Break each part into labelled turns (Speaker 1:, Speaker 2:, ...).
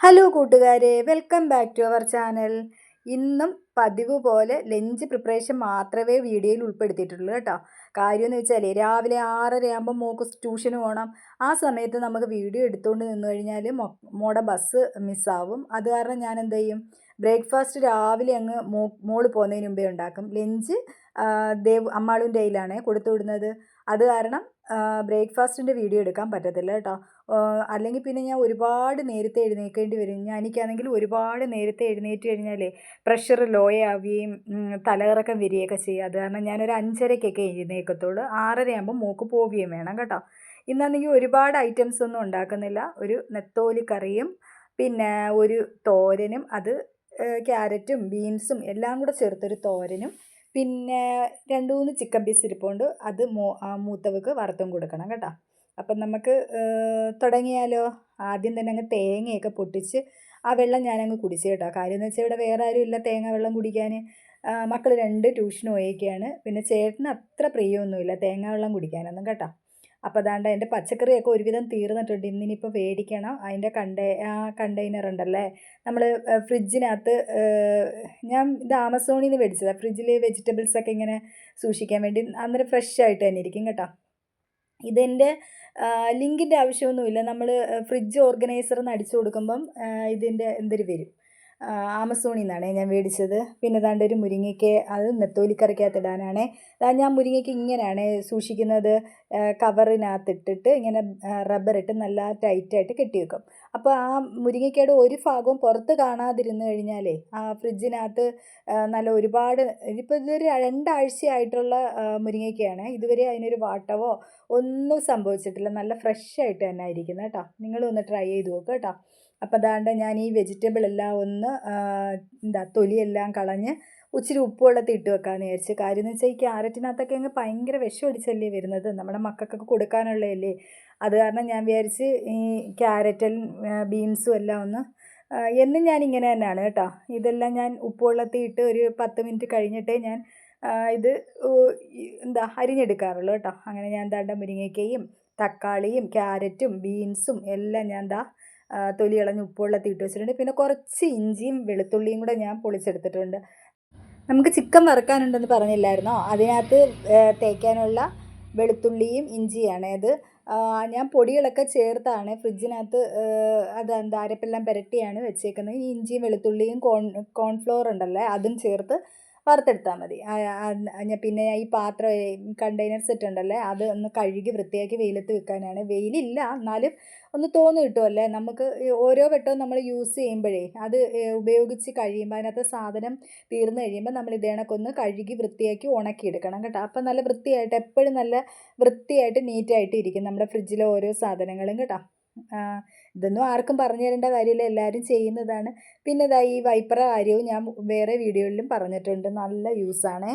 Speaker 1: Hello കൂട്ടുകാരെ welcome back to our channel. ഇന്നും പതിവ് പോലെ ലഞ്ച് പ്രിപ്പറേഷൻ മാത്രമേ വീഡിയോയിൽ ഉൾപ്പെടുത്തിയിട്ടുള്ളൂ കേട്ടോ. കാര്യമെന്ന് വെച്ചാൽ രാവിലെ ആറര ആകുമ്പോൾ മോക്ക് ട്യൂഷന് പോകണം ആ സമയത്ത് നമുക്ക് വീഡിയോ എടുത്തുകൊണ്ട് നിന്ന് കഴിഞ്ഞാൽ മോടെ ബസ് മിസ്സാവും. അത് കാരണം ഞാൻ എന്ത് ചെയ്യും? ബ്രേക്ക്ഫാസ്റ്റ് രാവിലെ അങ്ങ് മോ മോൾ പോകുന്നതിന് മുമ്പേ ഉണ്ടാക്കും. ലഞ്ച് ദേവ് അമ്മാളും കയ്യിലാണ് കൊടുത്തു വിടുന്നത്. അത് കാരണം ബ്രേക്ക്ഫാസ്റ്റിന്റെ വീഡിയോ എടുക്കാൻ പറ്റത്തില്ല കേട്ടോ. അല്ലെങ്കിൽ പിന്നെ ഞാൻ ഒരുപാട് നേരത്തെ എഴുന്നേൽക്കേണ്ടി വരും. ഞാൻ എനിക്കാണെങ്കിൽ ഒരുപാട് നേരത്തെ എഴുന്നേറ്റ് കഴിഞ്ഞാലേ പ്രഷർ ലോ ആവുകയും തലകറക്കം വരികയൊക്കെ ചെയ്യും. അത് കാരണം ഞാനൊരു അഞ്ചരയ്ക്കൊക്കെ എഴുന്നേൽക്കത്തുള്ളൂ ആറരയാകുമ്പോൾ മൂക്ക് പോവുകയും വേണം കേട്ടോ. ഇന്നാണെങ്കിൽ ഒരുപാട് ഐറ്റംസ് ഒന്നും ഉണ്ടാക്കുന്നില്ല. ഒരു നെത്തോലി കറിയും പിന്നെ ഒരു തോരനും അത് ക്യാരറ്റും ബീൻസും എല്ലാം കൂടെ ചേർത്തൊരു തോരനും പിന്നെ രണ്ട് മൂന്ന് ചിക്കൻ പീസ് ഇരിപ്പുണ്ട്. അത് മൂ മൂത്തവക്ക് വറുത്തും കൊടുക്കണം കേട്ടോ. അപ്പം നമുക്ക് തുടങ്ങിയാലോ? ആദ്യം തന്നെ അങ്ങ് തേങ്ങയൊക്കെ പൊട്ടിച്ച് ആ വെള്ളം ഞാനങ്ങ് കുടിച്ചു കേട്ടോ. കാര്യം എന്ന് വെച്ചാൽ ഇവിടെ വേറെ ആരും ഇല്ല തേങ്ങ വെള്ളം കുടിക്കാൻ മക്കൾ രണ്ട് ട്യൂഷന് പോയേക്കാണ്. പിന്നെ ചേട്ടന് അത്ര പ്രിയമൊന്നുമില്ല തേങ്ങ വെള്ളം കുടിക്കാനൊന്നും കേട്ടോ. അപ്പോൾ അതാണ്ട് അതിന്റെ പച്ചക്കറിയൊക്കെ ഒരുവിധം തീർന്നിട്ടുണ്ട്. ഇന്നിനിപ്പോൾ മേടിക്കണം അതിന്റെ കണ്ടേ ആ കണ്ടെയ്നർ ഉണ്ടല്ലേ? നമ്മൾ ഫ്രിഡ്ജിനകത്ത് ഞാൻ ഇത് ആമസോണിൽ നിന്ന് മേടിച്ചതാണ് ഫ്രിഡ്ജിൽ വെജിറ്റബിൾസൊക്കെ ഇങ്ങനെ സൂക്ഷിക്കാൻ വേണ്ടി അന്നേരം ഫ്രഷ് ആയിട്ട് തന്നെ ഇരിക്കും കേട്ടോ. ഇതിന്റെ ലിങ്കിന്റെ ആവശ്യമൊന്നുമില്ല. നമ്മൾ ഫ്രിഡ്ജ് ഓർഗനൈസർ എന്ന് അടിച്ചു കൊടുക്കുമ്പം ഇതിന്റെ എന്തൊരു വരും? ആമസോണിൽ നിന്നാണ് ഞാൻ മേടിച്ചത്. പിന്നെ ദാണ്ട് ഒരു മുരിങ്ങയ്ക്ക് അത് നെത്തോലിക്കറിക്കകത്ത് ഇടാനാണ് ഞാൻ മുരിങ്ങയ്ക്ക് ഇങ്ങനെയാണ് സൂക്ഷിക്കുന്നത്. കവറിനകത്തിട്ടിട്ട് ഇങ്ങനെ റബ്ബർ ഇട്ട് നല്ല ടൈറ്റായിട്ട് കെട്ടി വെക്കും അപ്പോൾ ആ മുരിങ്ങയ്ക്കയുടെ ഒരു ഭാഗവും പുറത്ത് കാണാതിരുന്ന് കഴിഞ്ഞാലേ ആ ഫ്രിഡ്ജിനകത്ത് നല്ല ഒരുപാട് ഇതിപ്പോൾ ഇതൊരു രണ്ടാഴ്ചയായിട്ടുള്ള മുരിങ്ങയ്ക്കയാണ് ഇതുവരെ അതിനൊരു വാട്ടവോ ഒന്നും സംഭവിച്ചിട്ടില്ല. നല്ല ഫ്രഷ് ആയിട്ട് തന്നെ ആയിരിക്കുന്നത് കേട്ടോ. നിങ്ങളും ഒന്ന് ട്രൈ ചെയ്ത് നോക്കുക കേട്ടോ. അപ്പോൾ അതാണ്ട് ഞാൻ ഈ വെജിറ്റബിൾ എല്ലാം ഒന്ന് എന്താ തൊലിയെല്ലാം കളഞ്ഞ് ഇച്ചിരി ഉപ്പുവെള്ളത്തിൽ ഇട്ട് വെക്കാമെന്ന് വിചാരിച്ചു. കാര്യം എന്ന് വെച്ചാൽ ഈ ക്യാരറ്റിനകത്തൊക്കെ അങ്ങ് ഭയങ്കര വിഷം അടിച്ചല്ലേ വരുന്നത്? നമ്മുടെ മക്കൾക്കൊക്കെ കൊടുക്കാനുള്ളതല്ലേ? അത് കാരണം ഞാൻ വിചാരിച്ച് ഈ ക്യാരറ്റും ബീൻസും എല്ലാം ഒന്ന് എന്നും ഞാൻ ഇങ്ങനെ തന്നെയാണ് കേട്ടോ. ഇതെല്ലാം ഞാൻ ഉപ്പ് വെള്ളത്തിൽ ഇട്ട് ഒരു പത്ത് മിനിറ്റ് കഴിഞ്ഞിട്ടേ ഞാൻ ഇത് എന്താ അരിഞ്ഞെടുക്കാറുള്ളൂ കേട്ടോ. അങ്ങനെ ഞാൻ എന്താ മുരിങ്ങയ്ക്കയും തക്കാളിയും ക്യാരറ്റും ബീൻസും എല്ലാം ഞാൻ എന്താ തൊലി ഇളഞ്ഞ് ഉപ്പുവെള്ളത്തിൽ ഇട്ട് വെച്ചിട്ടുണ്ട്. പിന്നെ കുറച്ച് ഇഞ്ചിയും വെളുത്തുള്ളിയും കൂടെ ഞാൻ പൊളിച്ചെടുത്തിട്ടുണ്ട്. നമുക്ക് ചിക്കൻ വറുക്കാനുണ്ടെന്ന് പറഞ്ഞില്ലായിരുന്നോ? അതിനകത്ത് തേക്കാനുള്ള വെളുത്തുള്ളിയും ഇഞ്ചിയാണ്. അത് ഞാൻ പൊടികളൊക്കെ ചേർത്താണ്. ഫ്രിഡ്ജിനകത്ത് അത് എന്താ അരപ്പെല്ലാം പുരട്ടിയാണ് വെച്ചേക്കുന്നത്. ഈ ഇഞ്ചിയും വെളുത്തുള്ളിയും കോൺ കോൺഫ്ലോർ ഉണ്ടല്ലേ അതും ചേർത്ത് വറുത്തെടുത്താൽ മതി. പിന്നെ ഈ പാത്രം കണ്ടെയ്നർ സെറ്റ് ഉണ്ടല്ലേ അത് ഒന്ന് കഴുകി വൃത്തിയാക്കി വെയിലത്ത് വെക്കാനാണ്. വെയിലില്ല എന്നാലും ഒന്ന് തോന്നു കിട്ടുമല്ലേ നമുക്ക് ഓരോ വട്ടവും നമ്മൾ യൂസ് ചെയ്യുമ്പോഴേ അത് ഉപയോഗിച്ച് കഴിയുമ്പോൾ അതിനകത്ത് സാധനം തീർന്നു കഴിയുമ്പോൾ നമ്മൾ ഇതേണക്കൊന്ന് കഴുകി വൃത്തിയാക്കി ഉണക്കിയെടുക്കണം കേട്ടോ. അപ്പം നല്ല വൃത്തിയായിട്ട് എപ്പോഴും നല്ല വൃത്തിയായിട്ട് നീറ്റായിട്ട് ഇരിക്കും നമ്മുടെ ഫ്രിഡ്ജിലെ ഓരോ സാധനങ്ങളും കേട്ടോ. ഇതൊന്നും ആർക്കും പറഞ്ഞു തരേണ്ട കാര്യമില്ല. എല്ലാവരും ചെയ്യുന്നതാണ്. പിന്നെ ഇതാ ഈ വൈപ്പറ കാര്യവും ഞാൻ വേറെ വീഡിയോയിലും പറഞ്ഞിട്ടുണ്ട്. നല്ല യൂസാണേ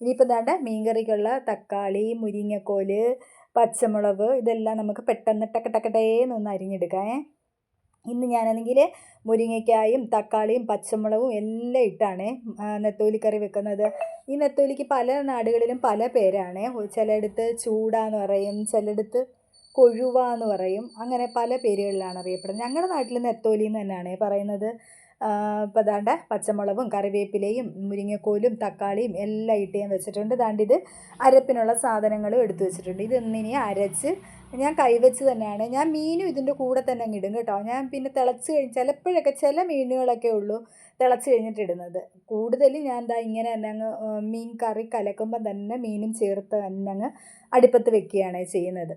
Speaker 1: ഇനിയിപ്പോൾ ഇതാണ്ട് മീൻകറിക്കുള്ള തക്കാളി മുരിങ്ങക്കോൽ പച്ചമുളക് ഇതെല്ലാം നമുക്ക് പെട്ടെന്ന് ടക്ക ടക്കട്ടേന്നൊന്ന് അരിഞ്ഞെടുക്കാം. ഇന്ന് ഞാനാണെങ്കിൽ മുരിങ്ങയ്ക്കായും തക്കാളിയും പച്ചമുളകും എല്ലാം ഇട്ടാണ് നെത്തോലിക്കറി വെക്കുന്നത്. ഈ നെത്തോലിക്ക് പല നാടുകളിലും പല പേരാണ്. ചിലയിടത്ത് ചൂടാന്ന് പറയും ചിലയിടത്ത് കൊഴുവ എന്ന് പറയും. അങ്ങനെ പല പേരുകളിലാണ് അറിയപ്പെടുന്നത്. ഞങ്ങളുടെ നാട്ടിൽ നെത്തോലി എന്ന് തന്നെയാണ് പറയുന്നത് ഇപ്പോൾ ദാണ്ട പച്ചമുളകും കറിവേപ്പിലയും മുരിങ്ങക്കോലും തക്കാളിയും എല്ലാം ഇട്ട് ഞാൻ വെച്ചിട്ടുണ്ട്. ദാണ്ട് ഇത് അരപ്പിനുള്ള സാധനങ്ങളും എടുത്തു വെച്ചിട്ടുണ്ട്. ഇതൊന്നിനി അരച്ച് ഞാൻ കൈവച്ച് തന്നെയാണ് ഞാൻ മീനും ഇതിന്റെ കൂടെ തന്നെ അങ്ങ് ഇടും കേട്ടോ. ഞാൻ പിന്നെ തിളച്ച് കഴിഞ്ഞ് ചിലപ്പോഴൊക്കെ ചില മീനുകളൊക്കെ ഉള്ളൂ തിളച്ച് കഴിഞ്ഞിട്ട് ഇടുന്നത്. കൂടുതൽ ഞാൻ എന്താ ഇങ്ങനെ തന്നെ അങ്ങ് മീൻ കറി കലക്കുമ്പോൾ തന്നെ മീനും ചേർത്ത് തന്നെ അങ്ങ് അടുപ്പത്ത് വെക്കുകയാണ് ചെയ്യുന്നത്.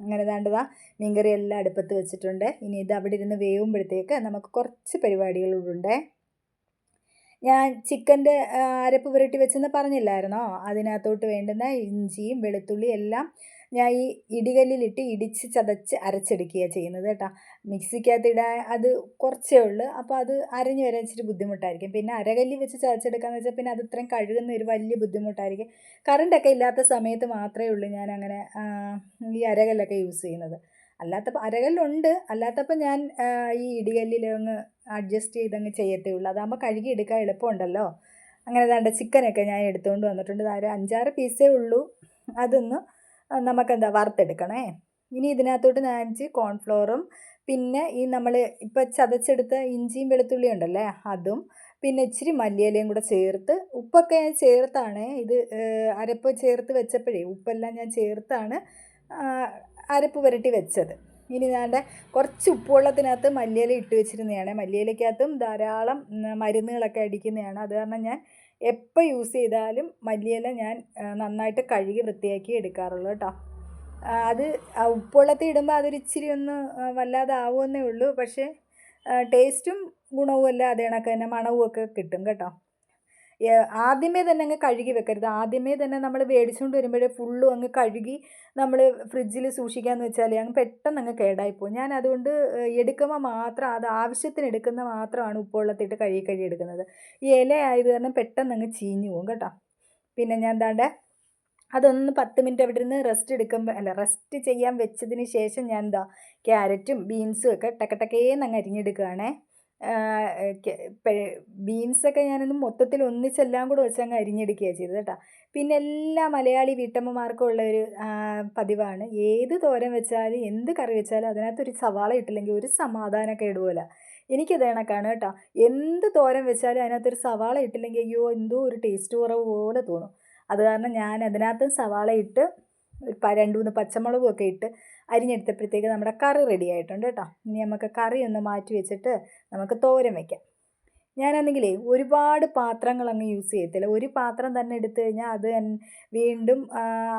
Speaker 1: അങ്ങനെ താണ്ടതാ മീൻകറി എല്ലാം അടുപ്പത്ത് വെച്ചിട്ടുണ്ട്. ഇനി ഇത് അവിടെ ഇരുന്ന് വേവുമ്പോഴത്തേക്ക് നമുക്ക് കുറച്ച് പരിപാടികളുണ്ട് ഞാൻ ചിക്കന്റെ അരപ്പ് പുരട്ടി വെച്ചെന്ന് പറഞ്ഞില്ലായിരുന്നോ? അതിനകത്തോട്ട് വേണ്ടുന്ന ഇഞ്ചിയും വെളുത്തുള്ളിയും എല്ലാം ഞാൻ ഈ ഇടികല്ലിലിട്ട് ഇടിച്ച് ചതച്ച് അരച്ചെടുക്കുകയാണ് ചെയ്യുന്നത് കേട്ടോ. മിക്സിക്കകത്ത് ഇടാൻ അത് കുറച്ചേ ഉള്ളൂ. അപ്പോൾ അത് അരഞ്ഞ് വരാൻ ഇച്ചിരി ബുദ്ധിമുട്ടായിരിക്കും. പിന്നെ അരകല്ലി വെച്ച് ചതച്ചെടുക്കാന്ന് വെച്ചാൽ പിന്നെ അത് ഇത്രയും കഴുകുന്ന ഒരു വലിയ ബുദ്ധിമുട്ടായിരിക്കും. കറണ്ടൊക്കെ ഇല്ലാത്ത സമയത്ത് മാത്രമേ ഉള്ളൂ ഞാൻ അങ്ങനെ ഈ അരകല്ലൊക്കെ യൂസ് ചെയ്യുന്നത്. അല്ലാത്തപ്പോൾ അരകല്ലുണ്ട്. അല്ലാത്തപ്പോൾ ഞാൻ ഈ ഇടികല്ലിൽ അങ്ങ് അഡ്ജസ്റ്റ് ചെയ്തങ്ങ് ചെയ്യത്തേ ഉള്ളൂ. അതാകുമ്പോൾ കഴുകി എടുക്കാൻ എളുപ്പമുണ്ടല്ലോ. അങ്ങനെ വേണ്ട ചിക്കനൊക്കെ ഞാൻ എടുത്തുകൊണ്ട് വന്നിട്ടുണ്ട്. ഒരു അഞ്ചാറ് പീസേ ഉള്ളൂ. അതൊന്ന് നമുക്കെന്താ വറുത്തെടുക്കണേ? ഇനി ഇതിനകത്തോട്ട് അഞ്ച് കോൺഫ്ലോറും പിന്നെ ഈ നമ്മൾ ഇപ്പോൾ ചതച്ചെടുത്ത ഇഞ്ചിയും വെളുത്തുള്ളിയും ഉണ്ടല്ലേ അതും പിന്നെ ഇച്ചിരി മല്ലിയിലയും കൂടെ ചേർത്ത് ഉപ്പൊക്കെ ഞാൻ ചേർത്താണ്. ഇത് അരപ്പ് ചേർത്ത് വെച്ചപ്പോഴേ ഉപ്പെല്ലാം ഞാൻ ചേർത്താണ് അരപ്പ് പുരട്ടി വെച്ചത്. ഇനി ഞാൻ കുറച്ച് ഉപ്പുവെള്ളത്തിനകത്ത് മല്ലിയില ഇട്ട് വെച്ചിരുന്നതാണ്. മല്ലിയിലയ്ക്കകത്തും ധാരാളം മരുന്നുകളൊക്കെ അടിക്കുന്നതാണ്. അത് കാരണം ഞാൻ എപ്പോൾ യൂസ് ചെയ്താലും മല്ലിയില ഞാൻ നന്നായിട്ട് കഴുകി വൃത്തിയാക്കി എടുക്കാറുള്ളൂ കേട്ടോ. അത് ഉപ്പുവെള്ളത്തിൽ ഇടുമ്പോൾ അതൊരു ഇച്ചിരി ഒന്ന് വല്ലാതെ ആവുമെന്നേ ഉള്ളൂ. പക്ഷേ ടേസ്റ്റും ഗുണവും എല്ലാം അതേ കണക്ക് തന്നെ മണവും ഒക്കെ കിട്ടും കേട്ടോ. ആദ്യമേ തന്നെ അങ്ങ് കഴുകി വെക്കരുത്. ആദ്യമേ തന്നെ നമ്മൾ മേടിച്ചുകൊണ്ട് വരുമ്പോഴേ ഫുള്ളും അങ്ങ് കഴുകി നമ്മൾ ഫ്രിഡ്ജിൽ സൂക്ഷിക്കാമെന്ന് വെച്ചാൽ അങ്ങ് പെട്ടെന്ന് അങ്ങ് കേടായിപ്പോകും ഞാൻ അതുകൊണ്ട് എടുക്കുമ്പോൾ മാത്രം അത് ആവശ്യത്തിന് എടുക്കുന്ന മാത്രമാണ് ഉപ്പുവെള്ളത്തിട്ട് കഴുകി കഴുകി എടുക്കുന്നത്. ഈ ഇല ആയത് കാരണം പെട്ടെന്ന് അങ്ങ് ചീഞ്ഞു പോകും കേട്ടോ. പിന്നെ ഞാൻ എന്താണ്ട് അതൊന്ന് പത്ത് മിനിറ്റ് അവിടെ ഇരുന്ന് റെസ്റ്റ് എടുക്കുമ്പോൾ അല്ല റെസ്റ്റ് ചെയ്യാൻ വെച്ചതിന് ശേഷം ഞാൻ എന്താ ക്യാരറ്റും ബീൻസും ഒക്കെ ടക്കട്ടക്കേന്ന് അങ്ങ് അരിഞ്ഞെടുക്കുകയാണേ ബീൻസൊക്കെ ഞാനൊന്ന് മൊത്തത്തിൽ ഒന്നിച്ചെല്ലാം കൂടെ വെച്ച് അങ്ങ് അരിഞ്ഞെടുക്കുകയാണ് ചെയ്തത് കേട്ടോ. പിന്നെ എല്ലാ മലയാളി വീട്ടമ്മമാർക്കും ഉള്ള ഒരു പതിവാണ്. ഏത് തോരൻ വെച്ചാലും എന്ത് കറി വെച്ചാലും അതിനകത്തൊരു സവാള ഇട്ടില്ലെങ്കിൽ ഒരു സമാധാനമൊക്കെ ഇടുവല്ല എനിക്കത് കണക്കാണ് കേട്ടോ. എന്ത് തോരൻ വെച്ചാലും അതിനകത്തൊരു സവാള ഇട്ടില്ലെങ്കിൽ അയ്യോ എന്തോ ഒരു ടേസ്റ്റ് കുറവ് പോലെ തോന്നും. അത് കാരണം ഞാൻ അതിനകത്ത് സവാള ഇട്ട് രണ്ട് മൂന്ന് പച്ചമുളകും ഒക്കെ ഇട്ട് അരിഞ്ഞെടുത്തപ്പോഴത്തേക്ക് നമ്മുടെ കറി റെഡി ആയിട്ടുണ്ട് കേട്ടോ. ഇനി നമുക്ക് കറി ഒന്ന് മാറ്റി വെച്ചിട്ട് നമുക്ക് തോരൻ വയ്ക്കാം ഞാനാണെങ്കിലേ ഒരുപാട് പാത്രങ്ങൾ അങ്ങ് യൂസ് ചെയ്യത്തില്ല. ഒരു പാത്രം തന്നെ എടുത്തു കഴിഞ്ഞാൽ അത് വീണ്ടും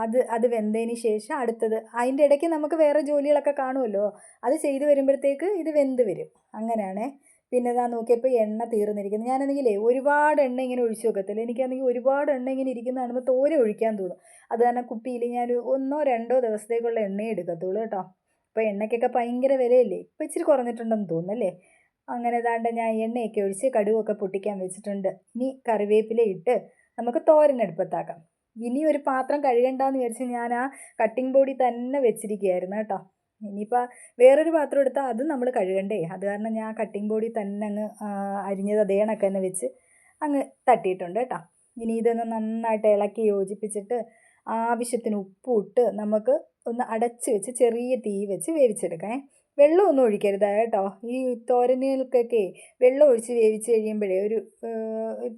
Speaker 1: അത് അത് വെന്തതിന് ശേഷം അടുത്തത് അതിന്റെ ഇടയ്ക്ക് നമുക്ക് വേറെ ജോലികളൊക്കെ കാണുമല്ലോ. അത് ചെയ്ത് വരുമ്പോഴത്തേക്ക് ഇത് വെന്ത് വരും. അങ്ങനെയാണേ. പിന്നെ ഇതാ നോക്കിയപ്പോൾ എണ്ണ തീർന്നിരിക്കുന്നു. ഞാനാണെങ്കിലേ ഒരുപാട് എണ്ണ ഇങ്ങനെ ഒഴിച്ചു വെക്കത്തില്ല. എനിക്കാണെങ്കിൽ ഒരുപാട് എണ്ണ ഇങ്ങനെ ഇരിക്കുന്ന കാണുമ്പോൾ തോരെ ഒഴിക്കാൻ തോന്നും. അത് കാരണം കുപ്പിയിൽ ഞാൻ ഒന്നോ രണ്ടോ ദിവസത്തേക്കുള്ള എണ്ണയെ എടുക്കത്തുള്ളൂ കേട്ടോ. അപ്പോൾ എണ്ണയ്ക്കൊക്കെ ഭയങ്കര വിലയല്ലേ? ഇപ്പോൾ ഇച്ചിരി കുറഞ്ഞിട്ടുണ്ടെന്ന് തോന്നുന്നല്ലേ? അങ്ങനെ ഏതാണ്ട് ഞാൻ എണ്ണയൊക്കെ ഒഴിച്ച് കടുവൊക്കെ പൊട്ടിക്കാൻ വെച്ചിട്ടുണ്ട്. ഇനി കറിവേപ്പില ഇട്ട് നമുക്ക് തോരൻ അടുപ്പത്താക്കാം ഇനി ഒരു പാത്രം കഴുകണ്ടെന്ന് വിചാരിച്ച് ഞാൻ ആ കട്ടിംഗ് ബോഡി തന്നെ വെച്ചിരിക്കുകയായിരുന്നു കേട്ടോ. ഇനിയിപ്പോൾ വേറൊരു പാത്രം എടുത്താൽ അത് നമ്മൾ കഴുകണ്ടേ? അത് കാരണം ഞാൻ കട്ടിംഗ് ബോഡി തന്നെ അങ്ങ് അരിഞ്ഞത് അതേ കണക്ക് തന്നെ വെച്ച് അങ്ങ് തട്ടിയിട്ടുണ്ട് കേട്ടോ. ഇനി ഇതൊന്ന് നന്നായിട്ട് ഇളക്കി യോജിപ്പിച്ചിട്ട് ആവശ്യത്തിന് ഉപ്പും ഇട്ട് നമുക്ക് ഒന്ന് അടച്ച് വെച്ച് ചെറിയ തീ വെച്ച് വേവിച്ചെടുക്കാം വെള്ളമൊന്നും ഒഴിക്കരുത് കേട്ടോ. ഈ തോരനുകൾക്കൊക്കെ വെള്ളം ഒഴിച്ച് വേവിച്ച് കഴിയുമ്പോഴേ ഒരു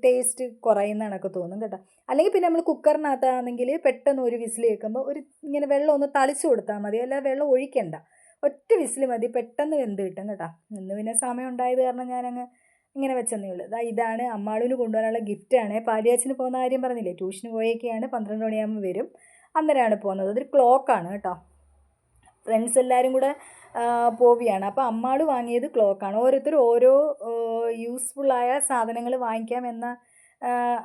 Speaker 1: ടേസ്റ്റ് കുറയുന്ന കണക്ക് തോന്നും കേട്ടോ. അല്ലെങ്കിൽ പിന്നെ നമ്മൾ കുക്കറിനകത്താണെങ്കിൽ പെട്ടെന്ന് ഒരു വിസിൽ കേൾക്കുമ്പോൾ ഒരു ഇങ്ങനെ വെള്ളം ഒന്ന് തളിച്ചു കൊടുത്താൽ മതി. അല്ലാതെ വെള്ളം ഒഴിക്കണ്ട. ഒറ്റ വിസിൽ മതി. പെട്ടെന്ന് വെന്ത് കിട്ടും കേട്ടോ. ഇന്ന് പിന്നെ സമയം ഉണ്ടായത് കാരണം ഞാനങ്ങ് ഇങ്ങനെ വെച്ചെന്നേ ഉള്ളൂ. ഇതാ ഇതാണ് അമ്മാളൂന് കൊണ്ടുപോകാനുള്ള ഗിഫ്റ്റാണ് പാലിയാച്ചിന് പോകുന്ന കാര്യം പറഞ്ഞില്ലേ? ട്യൂഷന് പോയൊക്കെയാണ്. പന്ത്രണ്ട് മണിയാകുമ്പോൾ വരും. അന്നേരമാണ് പോകുന്നത്. അതൊരു ക്ലോക്കാണ് കേട്ടോ. ഫ്രണ്ട്സ് എല്ലാവരും കൂടെ പോവുകയാണ്. അപ്പോൾ അമ്മാൾ വാങ്ങിയത് ക്ലോക്കാണ് ഓരോരുത്തരും ഓരോ യൂസ്ഫുള്ളായ സാധനങ്ങൾ വാങ്ങിക്കാം വാങ്ങിക്കാമെന്ന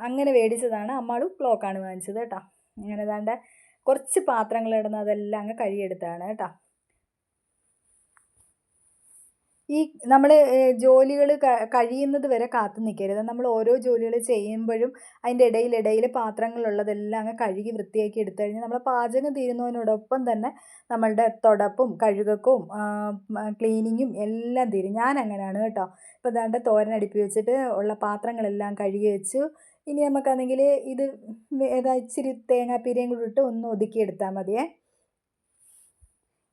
Speaker 1: അങ്ങനെ മേടിച്ചതാണ് അമ്മാളും ക്ലോക്കാണ് വാങ്ങിച്ചത് കേട്ടോ. അങ്ങനെ ഏതാണ്ട് കുറച്ച് പാത്രങ്ങൾ ഇടുന്ന അതെല്ലാം അങ്ങ് കഴുകിയെടുത്താണ് കേട്ടോ. ഈ നമ്മൾ ജോലികൾ കഴിയുന്നത് വരെ കാത്തു നിൽക്കരുത് നമ്മൾ ഓരോ ജോലികൾ ചെയ്യുമ്പോഴും അതിന്റെ ഇടയിൽ ഇടയിൽ പാത്രങ്ങളുള്ളതെല്ലാം അങ്ങ് കഴുകി വൃത്തിയാക്കി എടുത്തു കഴിഞ്ഞാൽ നമ്മൾ പാചകം തീരുന്നതിനോടൊപ്പം തന്നെ നമ്മളുടെ തുടപ്പും കഴുകക്കും ക്ലീനിങ്ങും എല്ലാം തീരും. ഞാൻ അങ്ങനെയാണ് കേട്ടോ. ഇപ്പോൾ ദാണ്ട് തോരൻ അടുപ്പി വെച്ചിട്ട് ഉള്ള പാത്രങ്ങളെല്ലാം കഴുകി വെച്ചു. ഇനി നമുക്കാണെങ്കിൽ ഇത് ഏതാ ഇച്ചിരി തേങ്ങാപ്പീരയും കൂടി ഇട്ട് ഒന്ന് ഒതുക്കിയെടുത്താൽ മതിയേ.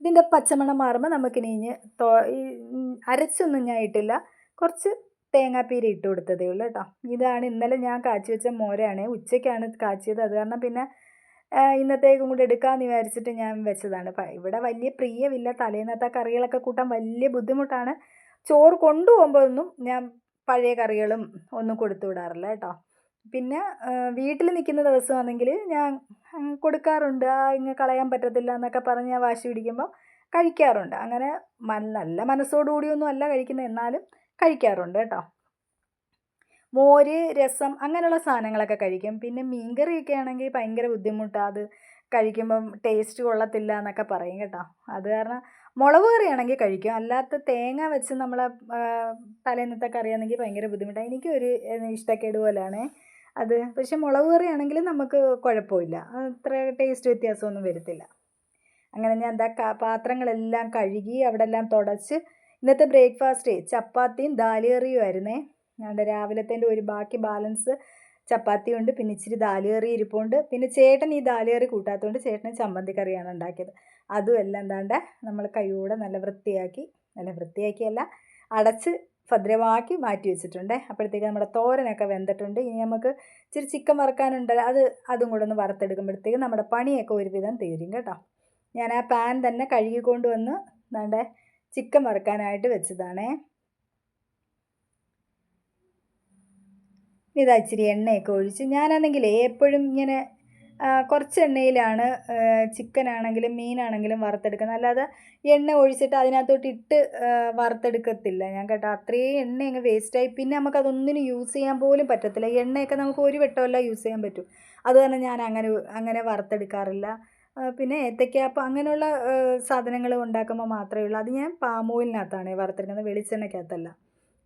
Speaker 1: ഇതിന്റെ പച്ചമണം മാറുമ്പോൾ നമുക്കിനി തോ ഈ അരച്ചൊന്നും ഞാൻ ഇട്ടില്ല. കുറച്ച് തേങ്ങാപ്പീര ഇട്ട് കൊടുത്തതേ ഉള്ളൂ കേട്ടോ. ഇതാണ് ഇന്നലെ ഞാൻ കാച്ചി വെച്ച മോരാണ് ഉച്ചയ്ക്കാണ് കാച്ചിയത്. അത് കാരണം പിന്നെ ഇന്നത്തേക്കും കൂടെ എടുക്കാമെന്ന് വിചാരിച്ചിട്ട് ഞാൻ വെച്ചതാണ്. ഇവിടെ വലിയ പ്രിയമില്ല. തലേന്നത്തെ കറികളൊക്കെ കൂട്ടാൻ വലിയ ബുദ്ധിമുട്ടാണ്. ചോറ് കൊണ്ടുപോകുമ്പോഴൊന്നും ഞാൻ പഴയ കറികളും ഒന്നും കൊടുത്തു വിടാറില്ല കേട്ടോ. പിന്നെ വീട്ടിൽ നിൽക്കുന്ന ദിവസമാണെങ്കിൽ ഞാൻ കൊടുക്കാറുണ്ട്. ആ ഇങ്ങ് കളയാൻ പറ്റത്തില്ല എന്നൊക്കെ പറഞ്ഞ് ഞാൻ വാശി പിടിക്കുമ്പോൾ കഴിക്കാറുണ്ട്. അങ്ങനെ നല്ല മനസ്സോടുകൂടിയൊന്നും അല്ല കഴിക്കുന്നത്. എന്നാലും കഴിക്കാറുണ്ട് കേട്ടോ. മോര് രസം അങ്ങനെയുള്ള സാധനങ്ങളൊക്കെ കഴിക്കും. പിന്നെ മീൻകറിയൊക്കെ ആണെങ്കിൽ ഭയങ്കര ബുദ്ധിമുട്ടാണ് അത് കഴിക്കുമ്പം ടേസ്റ്റ് കൊള്ളത്തില്ല എന്നൊക്കെ പറയും കേട്ടോ. അത് കാരണം മുളക് കറിയാണെങ്കിൽ കഴിക്കും. അല്ലാത്ത തേങ്ങ വെച്ച് നമ്മളെ തലേന്നത്തെ കറിയാണെങ്കിൽ ഭയങ്കര ബുദ്ധിമുട്ടാണ് എനിക്കൊരു ഇഷ്ടക്കേട് പോലെയാണ്. അത് പക്ഷേ മുളക് കറിയാണെങ്കിൽ നമുക്ക് കുഴപ്പമില്ല. അത്ര ടേസ്റ്റ് വ്യത്യാസമൊന്നും വരത്തില്ല. അങ്ങനെ ഞാൻ എന്താ പാത്രങ്ങളെല്ലാം കഴുകി അവിടെ എല്ലാം തുടച്ച് ഇന്നത്തെ ബ്രേക്ക്ഫാസ്റ്റേ ചപ്പാത്തിയും ദാലിയറിയും ആയിരുന്നേ. ഞങ്ങളുടെ രാവിലത്തേന്റെ ഒരു ബാക്കി ബാലൻസ് ചപ്പാത്തി ഉണ്ട് പിന്നെ ഇച്ചിരി ദാലിയറി ഇരിപ്പുണ്ട്. പിന്നെ ചേട്ടൻ ഈ ദാലിയറി കൂട്ടാത്തതുകൊണ്ട് ചേട്ടൻ ചമ്മന്തി കറിയാണ് ഉണ്ടാക്കിയത്. അതും എല്ലാം എന്താണ്ട് നമ്മൾ കൈയോടെ നല്ല വൃത്തിയാക്കി നല്ല വൃത്തിയാക്കിയല്ല അടച്ച് ഭദ്രമാക്കി മാറ്റി വെച്ചിട്ടുണ്ട്. അപ്പോഴത്തേക്ക് നമ്മുടെ തോരനൊക്കെ വെന്തിട്ടുണ്ട്. ഇനി നമുക്ക് ഇച്ചിരി ചിക്കൻ വറുക്കാനുണ്ട്. അത് അതും കൂടെ ഒന്ന് വറുത്തെടുക്കുമ്പോഴത്തേക്ക് നമ്മുടെ പണിയൊക്കെ ഒരുവിധം തീരും കേട്ടോ. ഞാൻ ആ പാൻ തന്നെ കഴുകിക്കൊണ്ട് വന്ന് നമ്മുടെ ചിക്കൻ വറുക്കാനായിട്ട് വെച്ചതാണേ. ഇതാ ഇച്ചിരി എണ്ണയൊക്കെ ഒഴിച്ച് ഞാനാണെങ്കിൽ എപ്പോഴും ഇങ്ങനെ കുറച്ച് എണ്ണയിലാണ് ചിക്കൻ ആണെങ്കിലും മീനാണെങ്കിലും വറുത്തെടുക്കുന്നത്. അല്ലാതെ എണ്ണ ഒഴിച്ചിട്ട് അതിനകത്തോട്ട് ഇട്ട് വറുത്തെടുക്കത്തില്ല. ഞാൻ കേട്ടോ അത്രയും എണ്ണ അങ്ങ് വേസ്റ്റായി. പിന്നെ നമുക്ക് നമുക്കതൊന്നിനും യൂസ് ചെയ്യാൻ പോലും പറ്റത്തില്ല. എണ്ണയൊക്കെ നമുക്ക് ഒരു വെട്ടമല്ല യൂസ് ചെയ്യാൻ പറ്റും. അത് തന്നെ ഞാൻ അങ്ങനെ അങ്ങനെ വറുത്തെടുക്കാറില്ല. പിന്നെ ഏത്തയ്ക്കാപ്പം അങ്ങനെയുള്ള സാധനങ്ങൾ ഉണ്ടാക്കുമ്പോൾ മാത്രമേ ഉള്ളൂ. അത് ഞാൻ പാം ഓയിലിനകത്താണ് വറുത്തെടുക്കുന്നത്. വെളിച്ചെണ്ണയ്ക്കകത്തല്ല.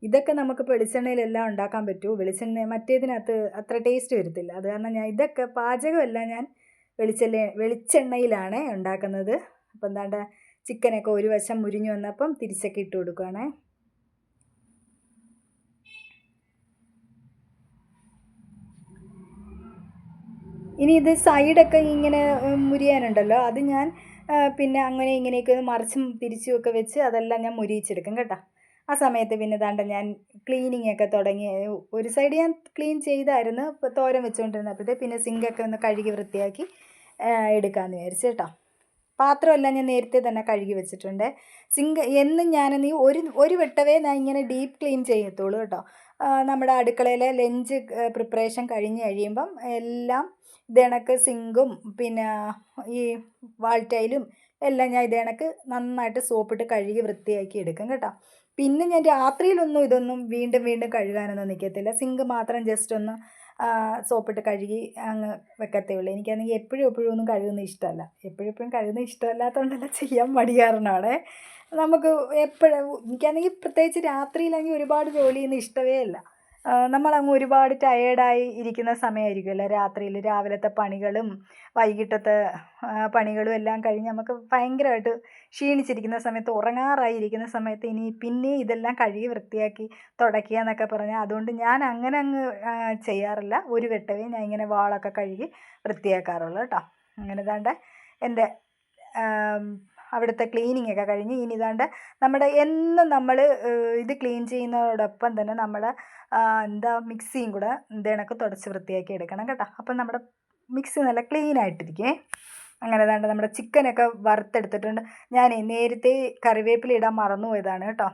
Speaker 1: ഇതൊക്കെ നമുക്ക് വെളിച്ചെണ്ണയിലെല്ലാം ഉണ്ടാക്കാൻ പറ്റൂ. വെളിച്ചെണ്ണ മറ്റേതിനകത്ത് അത്ര ടേസ്റ്റ് വരത്തില്ല. അത് കാരണം ഞാൻ ഇതൊക്കെ പാചകമെല്ലാം ഞാൻ വെളിച്ചെണ്ണ വെളിച്ചെണ്ണയിലാണ് ഉണ്ടാക്കുന്നത്. അപ്പം എന്താണ്ട് ചിക്കനൊക്കെ ഒരു വശം മുരിഞ്ഞു വന്നപ്പം തിരിച്ചൊക്കെ ഇട്ട് കൊടുക്കുകയാണേ ഇനി ഇത് സൈഡൊക്കെ ഇങ്ങനെ മുരിയാനുണ്ടല്ലോ. അത് ഞാൻ പിന്നെ അങ്ങനെ ഇങ്ങനെയൊക്കെ മറിച്ചും തിരിച്ചും ഒക്കെ വെച്ച് അതെല്ലാം ഞാൻ മുരിയിച്ചെടുക്കും കേട്ടോ. ആ സമയത്ത് പിന്നെ ദാണ്ട ഞാൻ ക്ലീനിങ് ഒക്കെ തുടങ്ങി. ഒരു സൈഡ് ഞാൻ ക്ലീൻ ചെയ്തായിരുന്നു. ഇപ്പോൾ തോരൻ വെച്ചുകൊണ്ടിരുന്നപ്പോഴത്തെ പിന്നെ സിങ്കൊക്കെ ഒന്ന് കഴുകി വൃത്തിയാക്കി എടുക്കാമെന്ന് വിചാരിച്ചു കേട്ടോ. പാത്രമെല്ലാം ഞാൻ നേരത്തെ തന്നെ കഴുകി വെച്ചിട്ടുണ്ട്. സിങ്ക് എന്നും ഞാനീ ഒരു ഒരു വെട്ടവേ ഞാൻ ഇങ്ങനെ ഡീപ്പ് ക്ലീൻ ചെയ്യത്തുള്ളൂ കേട്ടോ. നമ്മുടെ അടുക്കളയിലെ ലഞ്ച് പ്രിപ്പറേഷൻ കഴിഞ്ഞ് കഴിയുമ്പം എല്ലാം ഇതേണക്ക് സിങ്കും പിന്നെ ഈ വാൾട്ടൈലും എല്ലാം ഞാൻ ഇതേണക്ക് നന്നായിട്ട് സോപ്പിട്ട് കഴുകി വൃത്തിയാക്കി എടുക്കും കേട്ടോ. പിന്നെ ഞാൻ രാത്രിയിലൊന്നും ഇതൊന്നും വീണ്ടും വീണ്ടും കഴുകാനൊന്നും നിൽക്കത്തില്ല സിങ്ക് മാത്രം ജസ്റ്റ് ഒന്ന് സോപ്പിട്ട് കഴുകി അങ്ങ് വെക്കത്തേ ഉള്ളൂ എനിക്കാണെങ്കിൽ എപ്പോഴും എപ്പോഴും ഒന്നും കഴുകുന്ന ഇഷ്ടമല്ല. എപ്പോഴും എപ്പോഴും കഴുകുന്ന ഇഷ്ടമല്ലാത്തതുകൊണ്ടല്ല ചെയ്യാൻ മടി നമുക്ക് എപ്പോഴും എനിക്കാണെങ്കിൽ പ്രത്യേകിച്ച് രാത്രിയിലാണെങ്കിൽ ഒരുപാട് ജോലി ചെയ്യുന്ന ഇഷ്ടമേ അല്ല. നമ്മളങ്ങ് ഒരുപാട് ടയേർഡായി ഇരിക്കുന്ന സമയമായിരിക്കുമല്ലോ രാത്രിയിൽ രാവിലത്തെ പണികളും വൈകിട്ടത്തെ പണികളും എല്ലാം കഴിഞ്ഞ് നമുക്ക് ഭയങ്കരമായിട്ട് ക്ഷീണിച്ചിരിക്കുന്ന സമയത്ത് ഉറങ്ങാറായി ഇരിക്കുന്ന സമയത്ത് ഇനി പിന്നെ ഇതെല്ലാം കഴുകി വൃത്തിയാക്കി തുടയ്ക്കുക എന്നൊക്കെ പറഞ്ഞാൽ അതുകൊണ്ട് ഞാൻ അങ്ങനെ അങ്ങ് ചെയ്യാറില്ല. ഒരു വെട്ടവേ ഞാൻ ഇങ്ങനെ വാളൊക്കെ കഴുകി വൃത്തിയാക്കാറുള്ളൂ കേട്ടോ. അങ്ങനെ ഇതാണ്ട് എന്റെ അവിടുത്തെ ക്ലീനിങ് ഒക്കെ കഴിഞ്ഞ് ഇനി ഇതാണ്ട് നമ്മുടെ എന്നും നമ്മൾ ഇത് ക്ലീൻ ചെയ്യുന്നതോടൊപ്പം തന്നെ നമ്മുടെ എന്താ മിക്സിയും കൂടെ എന്തേണൊക്കെ തുടച്ച് വൃത്തിയാക്കി എടുക്കണം കേട്ടോ. അപ്പം നമ്മുടെ മിക്സി നല്ല ക്ലീൻ ആയിട്ടിരിക്കേ. അങ്ങനെ ഏതാണ്ട് നമ്മുടെ ചിക്കനൊക്കെ വറുത്തെടുത്തിട്ടുണ്ട്. ഞാൻ നേരത്തെ കറിവേപ്പില ഇടാൻ മറന്നു പോയതാണ് കേട്ടോ.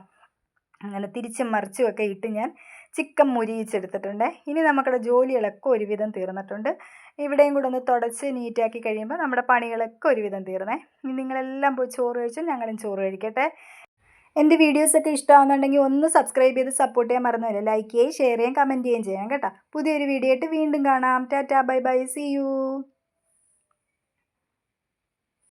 Speaker 1: അങ്ങനെ തിരിച്ചും മറിച്ചും ഒക്കെ ഇട്ട് ഞാൻ ചിക്കൻ മുരിയിച്ചെടുത്തിട്ടുണ്ട്. ഇനി നമുക്കുടെ ജോലികളൊക്കെ ഒരുവിധം തീർന്നിട്ടുണ്ട്. ഇവിടെയും കൂടെ ഒന്ന് തുടച്ച് നീറ്റാക്കി കഴിയുമ്പോൾ നമ്മുടെ പണികളൊക്കെ ഒരുവിധം തീർന്നേ. ഇനി നിങ്ങളെല്ലാം പോയി ചോറ് കഴിച്ചും? ഞങ്ങളും ചോറ് കഴിക്കട്ടെ. എന്റെ വീഡിയോസൊക്കെ ഇഷ്ടമാകുന്നുണ്ടെങ്കിൽ ഒന്ന് സബ്സ്ക്രൈബ് ചെയ്ത് സപ്പോർട്ട് ചെയ്യാൻ മറന്നുമില്ല ലൈക്ക് ചെയ്യുകയും ഷെയർ ചെയ്യുകയും കമന്റ് ചെയ്യുകയും ചെയ്യാം കേട്ടോ. പുതിയൊരു വീഡിയോ ആയിട്ട് വീണ്ടും കാണാം. Tata bye bye see you